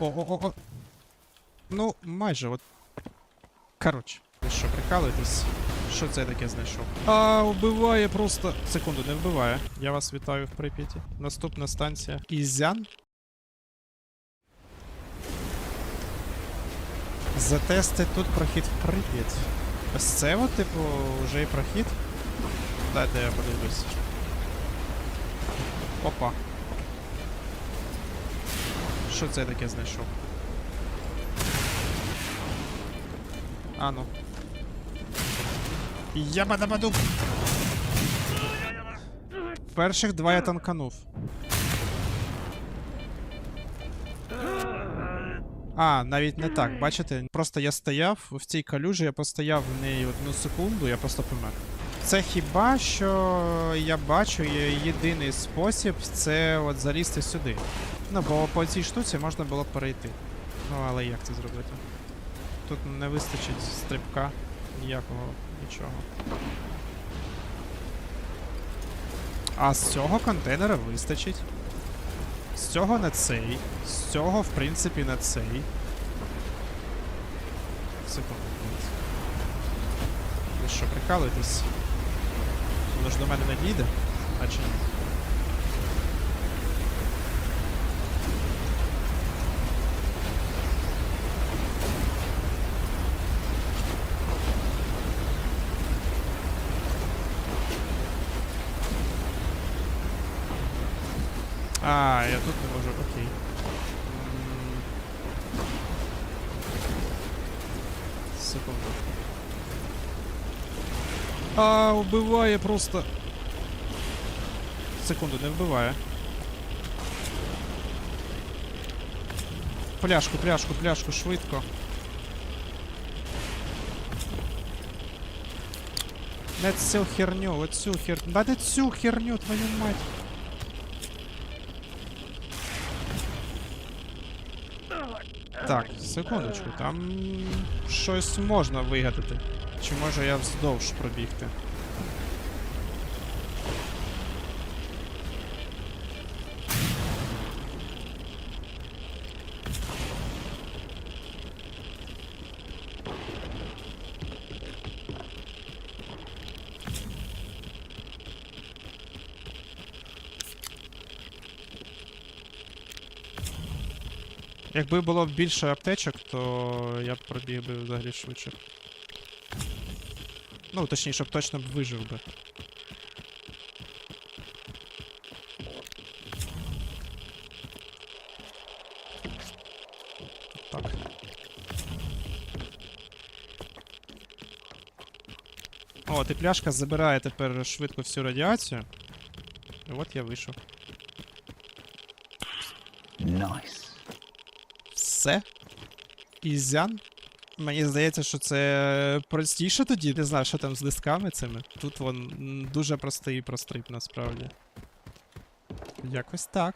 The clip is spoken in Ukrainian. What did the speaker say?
О-о-о. Ну, майже от. Коротше, ви що, прикалуєтесь? Що це таке знайшов? А, вбиває просто. Секунду, не вбиває. Я вас вітаю в Прип'яті. Наступна станція. Ізян. Затести тут прохід в Прип'ять. Ось це от, типу, вже і прохід. Дайте я подивлюсь. Опа. Що це я таке знайшов? А ну. Ябадабаду. Перших два я танканув. А, навіть не так, бачите? Просто я стояв в цій калюжі, я постояв в неї одну секунду, я просто помер. Це хіба що я бачу єдиний спосіб це от залізти сюди. Ну, бо по цій штуці можна було перейти. Ну, але як це зробити? Тут не вистачить стрибка ніякого нічого. А з цього контейнера вистачить. З цього на цей. З цього, в принципі, на цей. Секунду. Ви що, прикалуєтесь? Воно ж до мене не дійде? А чи ні? А, я тут не можу, окей. Секунду. А, вбиває просто. Секунду, не вбиває. Пляшку, пляшку, пляшку, швидко. Не цю херню, оцю херню. Да не цю херню, твою мать. Так, секундочку, там щось можна вигадати. Чи може я вздовж пробігти? Якби було більше аптечок, то я б пробіг би взагалі швидше. Ну, точніше, б точно б вижив би. Так. О, і пляшка забирає тепер швидко всю радіацію. І от я вийшов. Nice. Все? Ізян? Мені здається, що це простіше тоді. Не знаю, що там з листками цими. Тут вон дуже простий прострип насправді. Якось так.